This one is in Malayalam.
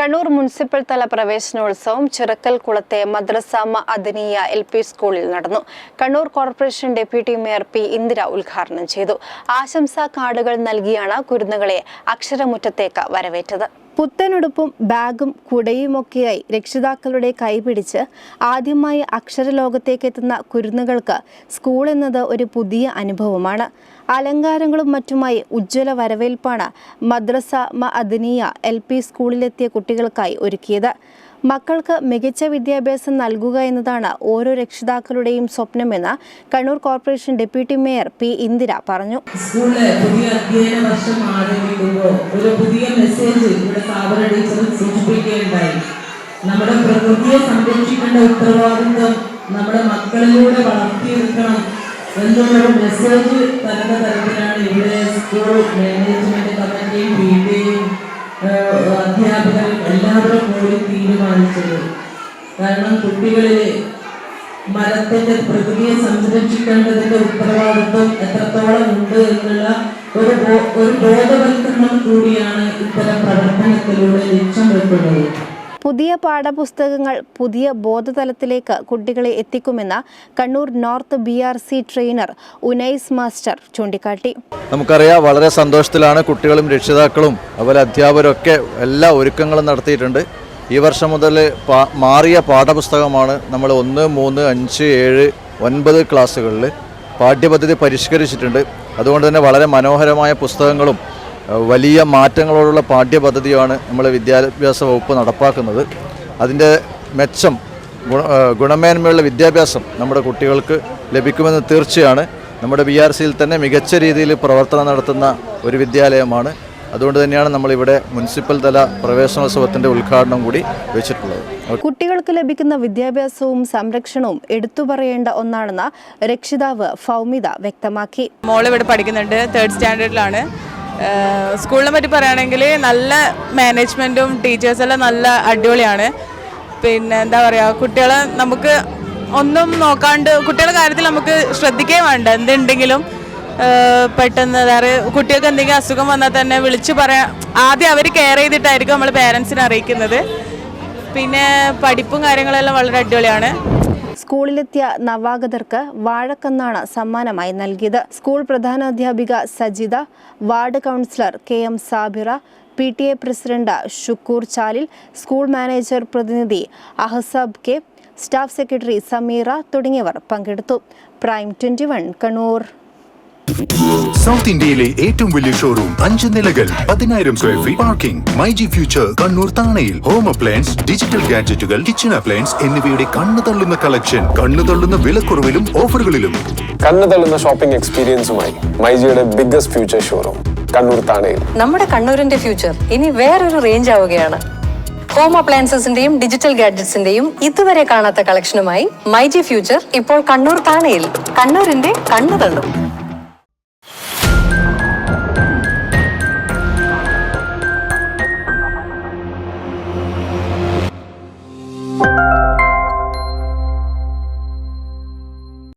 കണ്ണൂർ മുനിസിപ്പൽ തല പ്രവേശനോത്സവം ചിറക്കൽ കുളത്തെ മദ്രസാമ അദനിയ എൽ പി സ്കൂളിൽ നടന്നു. Kannur corporation deputy mayor P Indira ഉദ്ഘാടനം ചെയ്തു. ആശംസാ കാർഡുകൾ നൽകിയാണ് കുരുന്നുകളെ അക്ഷരമുറ്റത്തേക്ക് വരവേറ്റത്. പുത്തനുടുപ്പും ബാഗും കുടയുമൊക്കെയായി രക്ഷിതാക്കളുടെ കൈപിടിച്ച് ആദ്യമായി അക്ഷരലോകത്തേക്ക് എത്തുന്ന കുരുന്നുകൾക്ക് സ്കൂൾ എന്നത് ഒരു പുതിയ അനുഭവമാണ്. അലങ്കാരങ്ങളും മറ്റുമായി ഉജ്ജ്വല വരവേൽപ്പാണ് മദ്രസ മ അദനിയ എൽ പി സ്കൂളിലെത്തിയ കുട്ടികൾക്കായി ഒരുക്കിയത്. മക്കൾക്ക് മികച്ച വിദ്യാഭ്യാസം നൽകുക എന്നതാണ് ഓരോ രക്ഷിതാക്കളുടെയും സ്വപ്നമെന്ന് Kannur corporation deputy mayor P Indira പറഞ്ഞു. സ്കൂളിലെ പുതിയ അധ്യയന വർഷം ആരംഭിക്കുമ്പോൾ ഒരു പുതിയ മെസ്സേജ് ഇവിടെ ടീച്ചർ സൂചിപ്പിക്കുകയുണ്ടായി. നമ്മുടെ പ്രകൃതിയെ സംരക്ഷിക്കേണ്ട ഉത്തരവാദിത്വം നമ്മുടെ മക്കളിലൂടെ വളർത്തിയെടുക്കണം എന്നുള്ളൊരു മെസ്സേജ് തരുന്ന തരത്തിലാണ് ഇവിടെ സ്കൂൾ മാനേജ്മെന്റ് കമ്മിറ്റിയും പി അധ്യാപകരും എല്ലാവരും കൂടി തീരുമാനിച്ചത്. കാരണം കുട്ടികളിൽ മരത്തിന്റെ പ്രകൃതിയെ സംരക്ഷിക്കേണ്ടതിന്റെ ഉത്തരവാദിത്വം എത്രത്തോളം ഉണ്ട് എന്നുള്ള ഒരു ഒരു ബോധവൽക്കരണം കൂടിയാണ് ഇത്തരം പ്രവർത്തനത്തിലൂടെ ലക്ഷ്യം വെക്കുന്നത്. പുതിയ പാഠപുസ്തകങ്ങൾ പുതിയ ബോധതലത്തിലേക്ക് കുട്ടികളെ എത്തിക്കുമെന്ന് Kannur north B R C trainer Unais master ചൂണ്ടിക്കാട്ടി. നമുക്കറിയാം വളരെ സന്തോഷത്തിലാണ് കുട്ടികളും രക്ഷിതാക്കളും അതുപോലെ അധ്യാപകരും ഒക്കെ എല്ലാ ഒരുക്കങ്ങളും നടത്തിയിട്ടുണ്ട്. ഈ വർഷം മുതൽ മാറിയ പാഠപുസ്തകമാണ് നമ്മൾ ഒന്ന് മൂന്ന് അഞ്ച് ഏഴ് ഒൻപത് ക്ലാസ്സുകളിൽ പാഠ്യപദ്ധതി പരിഷ്കരിച്ചിട്ടുണ്ട്. അതുകൊണ്ട് തന്നെ വളരെ മനോഹരമായ പുസ്തകങ്ങളും വലിയ മാറ്റങ്ങളോടുള്ള പാഠ്യപദ്ധതിയാണ് നമ്മൾ വിദ്യാഭ്യാസ വകുപ്പ് നടപ്പാക്കുന്നത്. അതിന്റെ മെച്ചം ഗുണ ഗുണമേന്മയുള്ള വിദ്യാഭ്യാസം നമ്മുടെ കുട്ടികൾക്ക് ലഭിക്കുമെന്ന് തീർച്ചയാണ്. നമ്മുടെ ബി ആർ സിയിൽ തന്നെ മികച്ച രീതിയിൽ പ്രവർത്തനം നടത്തുന്ന ഒരു വിദ്യാലയമാണ്. അതുകൊണ്ട് തന്നെയാണ് നമ്മളിവിടെ മുനിസിപ്പൽ തല പ്രവേശനോത്സവത്തിന്റെ ഉദ്ഘാടനം കൂടി വെച്ചിട്ടുള്ളത്. കുട്ടികൾക്ക് ലഭിക്കുന്ന വിദ്യാഭ്യാസവും സംരക്ഷണവും എടുത്തു പറയേണ്ട ഒന്നാണെന്ന് രക്ഷിതാവ് ഫൗമിത വ്യക്തമാക്കി. മോൾ ഇവിടെ പഠിക്കുന്നുണ്ട് തേർഡ് സ്റ്റാൻഡേർഡിലാണ് സ്കൂളിനെ പറ്റി പറയുകയാണെങ്കിൽ നല്ല മാനേജ്മെന്റും ടീച്ചേഴ്സെല്ലാം നല്ല അടിപൊളിയാണ്. പിന്നെ എന്താ പറയുക കുട്ടികളെ നമുക്ക് ഒന്നും നോക്കാണ്ട് കുട്ടികളുടെ കാര്യത്തിൽ നമുക്ക് ശ്രദ്ധിക്കുകയും വേണ്ട. എന്തുണ്ടെങ്കിലും പെട്ടെന്ന് വേറെ കുട്ടികൾക്ക് എന്തെങ്കിലും അസുഖം വന്നാൽ തന്നെ വിളിച്ച് പറയാം ആദ്യം അവർ കെയർ ചെയ്തിട്ടായിരിക്കും നമ്മൾ പേരൻസിനെ അറിയിക്കുന്നത്. പിന്നെ പഠിപ്പും കാര്യങ്ങളെല്ലാം വളരെ അടിപൊളിയാണ്. സ്കൂളിലെത്തിയ നവാഗതർക്ക് വാഴക്കന്നാണ് സമ്മാനമായി നൽകിയത്. School പ്രധാനാധ്യാപിക Sajitha ward councillor K M Sabira P T A president Shukoor Chalil school manager പ്രതിനിധി Ahasab K staff secretary Sameera തുടങ്ങിയവർ പങ്കെടുത്തു. Prime twenty one Kannur. South ഇന്ത്യയിലെ ഏറ്റവും വലിയ ഷോറൂം അഞ്ച് നിലകൾ പതിനായിരം square feet parking My G future Kannur താണയിൽ. Home appliance digital ഗാഡ്ജറ്റുകൾ കിച്ചൺ അപ്ലയൻസ് എന്നിവയുടെ കണ്ണു തള്ളുന്ന കളക്ഷൻ കണ്ണു തള്ളുന്ന വിലക്കുറവിലും ഓഫറുകളിലും കണ്ണു തള്ളുന്ന ഷോപ്പിംഗ് എക്സ്പീരിയൻസുമായി മൈജിയുടെ ബിഗ്ഗസ്റ്റ് ഫ്യൂച്ചർ ഷോറൂം കണ്ണൂർ താണയിൽ. നമ്മുടെ കണ്ണൂരിന്റെ ഫ്യൂച്ചർ ഇനി വേറൊരു റേഞ്ച് ആവുകയാണ്. ഹോം അപ്ലയൻസസിന്റെയും ഡിജിറ്റൽ ഗാഡ്ജറ്റ്സിന്റെയും ഇതുവരെ കാണാത്ത കളക്ഷനുമായി മൈജി ഫ്യൂച്ചർ ഇപ്പോൾ കണ്ണൂർ താണയിൽ. കണ്ണൂരിന്റെ കണ്ണു തള്ളും.